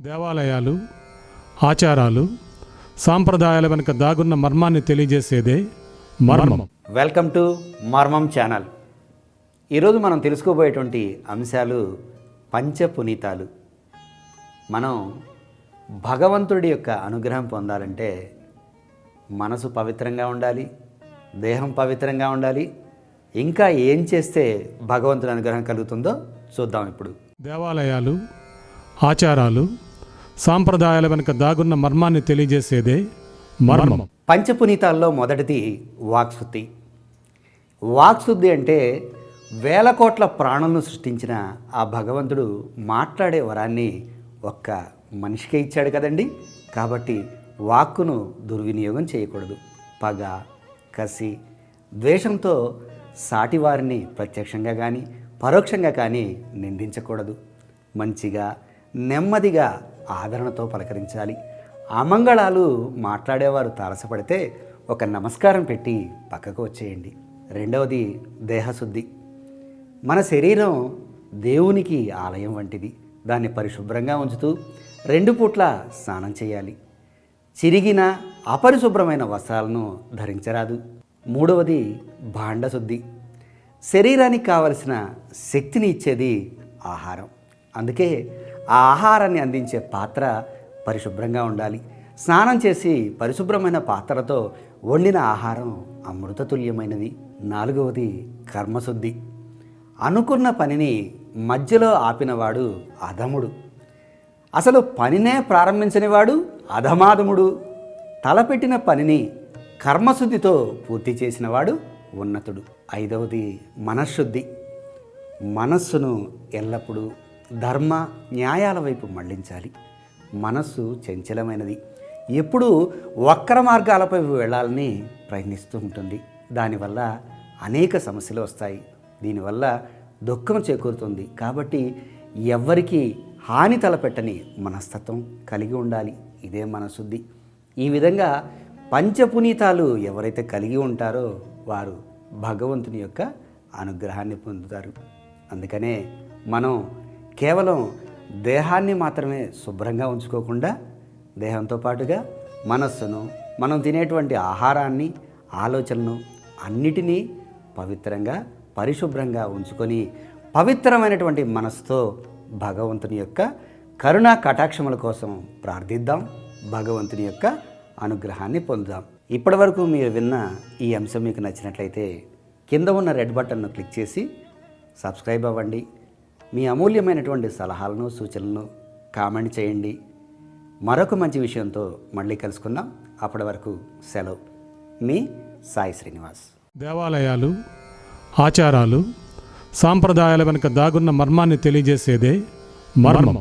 దేవాలయాలు ఆచారాలు సాంప్రదాయాల వెనుక దాగున్న మర్మాన్ని తెలియజేసేదే మర్మం. వెల్కమ్ టు మర్మం ఛానల్ ఈరోజు మనం తెలుసుకోబోయేటువంటి అంశాలు పంచపునీతాలు. మనం భగవంతుడి యొక్క అనుగ్రహం పొందాలంటే మనసు పవిత్రంగా ఉండాలి దేహం పవిత్రంగా ఉండాలి ఇంకా ఏం చేస్తే భగవంతుడి అనుగ్రహం కలుగుతుందో చూద్దాం ఇప్పుడు. దేవాలయాలు ఆచారాలు సాంప్రదాయాల వెనుక దాగున్న మర్మాన్ని తెలియజేసేదే మర్మం. పంచపునీతాల్లో మొదటిది వాక్శుద్ధి. వాక్శుద్ధి అంటే వేల కోట్ల ప్రాణులను సృష్టించిన ఆ భగవంతుడు మాట్లాడే వరాన్ని ఒక్క మనిషికే ఇచ్చాడు కదండి. కాబట్టి వాక్కును దుర్వినియోగం చేయకూడదు. పగ కసి ద్వేషంతో సాటివారిని ప్రత్యక్షంగా కానీ పరోక్షంగా కానీ నిందించకూడదు. మంచిగా నెమ్మదిగా ఆదరణతో పలకరించాలి. అమంగళాలు మాట్లాడేవారు తారసపడితే ఒక నమస్కారం పెట్టి పక్కకు వచ్చేయండి. రెండవది దేహశుద్ధి. మన శరీరం దేవునికి ఆలయం వంటిది. దాన్ని పరిశుభ్రంగా ఉంచుతూ రెండు పూట్ల స్నానం చేయాలి. చిరిగిన అపరిశుభ్రమైన వస్త్రాలను ధరించరాదు. మూడవది భాండశుద్ధి. శరీరానికి కావలసిన శక్తిని ఇచ్చేది ఆహారం. అందుకే ఆ ఆహారాన్ని అందించే పాత్ర పరిశుభ్రంగా ఉండాలి. స్నానం చేసి పరిశుభ్రమైన పాత్రతో వండిన ఆహారం అమృతతుల్యమైనది. నాలుగవది కర్మశుద్ధి. అనుకున్న పనిని మధ్యలో ఆపినవాడు అధముడు. అసలు పనినే ప్రారంభించనివాడు అధమాధముడు. తలపెట్టిన పనిని కర్మశుద్ధితో పూర్తి చేసినవాడు ఉన్నతుడు. ఐదవది మనశ్శుద్ధి. మనస్సును ఎల్లప్పుడూ ధర్మ న్యాయాల వైపు మళ్ళించాలి. మనస్సు చంచలమైనది. ఎప్పుడూ వక్ర మార్గాలపై వెళ్ళాలని ప్రయత్నిస్తూ ఉంటుంది. దానివల్ల అనేక సమస్యలు వస్తాయి. దీనివల్ల దుఃఖం చేకూరుతుంది. కాబట్టి ఎవ్వరికీ హాని తలపెట్టని మనస్తత్వం కలిగి ఉండాలి. ఇదే మనశుద్ధి ఈ విధంగా పంచపునీతాలు ఎవరైతే కలిగి ఉంటారో వారు భగవంతుని యొక్క అనుగ్రహాన్ని పొందుతారు. అందుకనే మనం కేవలం దేహాన్ని మాత్రమే శుభ్రంగా ఉంచుకోకుండా దేహంతో పాటుగా మనస్సును మనం తినేటువంటి ఆహారాన్ని ఆలోచనను అన్నిటినీ పవిత్రంగా పరిశుభ్రంగా ఉంచుకొని పవిత్రమైనటువంటి మనస్సుతో భగవంతుని యొక్క కరుణా కటాక్షముల కోసం ప్రార్థిద్దాం. భగవంతుని యొక్క అనుగ్రహాన్ని పొందుదాం. ఇప్పటివరకు మీరు విన్న ఈ అంశం మీకు నచ్చినట్లయితే కింద ఉన్న రెడ్ బటన్ను క్లిక్ చేసి సబ్స్క్రైబ్ అవ్వండి. మీ అమూల్యమైనటువంటి సలహాలను సూచనలను కామెంట్ చేయండి. మరొక మంచి విషయంతో మళ్ళీ కలుసుకుందాం. అప్పటి వరకు సెలవు. మీ సాయి శ్రీనివాస్. దేవాలయాలు ఆచారాలు సాంప్రదాయాల వెనుక దాగున్న మర్మాన్ని తెలియజేసేదే మర్మం.